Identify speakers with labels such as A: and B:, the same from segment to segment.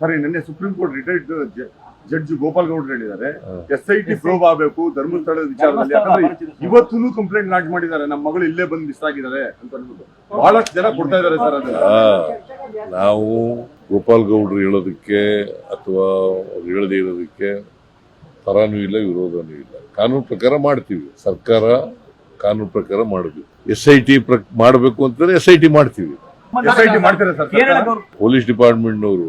A: ಸರಿ ನಿನ್ನೆ supreme court retired judge Gopal ಗೌಡ್ರು ಹೇಳಿದ್ದಾರೆ. ಎಸ್ ಐ ಟಿ ಪ್ರೂವ್ ಆಗಬೇಕು ಧರ್ಮಸ್ಥಳದ ವಿಚಾರದಲ್ಲಿ. ಯಾಕಂದ್ರೆ ಇವತ್ತೂ ಕಂಪ್ಲೇಂಟ್ ಲಾಂಚ್ ಮಾಡಿದ್ದಾರೆ. ನಮ್ಮ ಮಗಳು ಇಲ್ಲೇ ಬಂದು ಮಿಸ್ ಆಗಿದ್ದಾರೆ ಅಂತ ಬಹಳಷ್ಟು ಜನ ಕೊಡ್ತಾ ಇದ್ದಾರೆ ಸರ್ ಅದನ್ನ.
B: ನಾವು ಗೋಪಾಲ್ ಗೌಡ್ರು ಹೇಳೋದಕ್ಕೆ ಅಥವಾ ಅವ್ರು ಹೇಳದೇ ಇರೋದಕ್ಕೆ ಪರಾನೂ ಇಲ್ಲ ವಿರೋಧನೂ ಇಲ್ಲ. ಕಾನೂನು ಪ್ರಕಾರ ಮಾಡ್ತೀವಿ. ಸರ್ಕಾರ ಕಾನೂನು ಪ್ರಕಾರ ಮಾಡಬೇಕು. ಎಸ್ ಐ ಟಿ ಮಾಡಬೇಕು ಅಂತಂದ್ರೆ ಎಸ್ ಐ ಟಿ ಮಾಡ್ತೀವಿ.
A: ಎಸ್ ಐ ಟಿ ಮಾಡ್ತಾರೆ?
B: ಪೊಲೀಸ್ ಡಿಪಾರ್ಟ್ಮೆಂಟ್ನವರು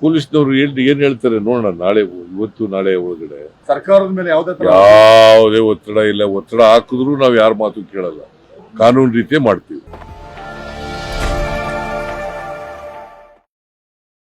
B: ಪೊಲೀಸ್ನವ್ರು ಏನ್ ಏನ್ ಹೇಳ್ತಾರೆ ನೋಡೋಣ ನಾಳೆ ಇವತ್ತು ನಾಳೆ ಒಳಗಡೆ.
A: ಸರ್ಕಾರದ ಮೇಲೆ
B: ಯಾವ್ದೇ ಒತ್ತಡ ಇಲ್ಲ. ಒತ್ತಡ ಹಾಕಿದ್ರು ನಾವು ಯಾರ ಮಾತು ಕೇಳಲ್ಲ. ಕಾನೂನು ರೀತಿಯೇ ಮಾಡ್ತೀವಿ.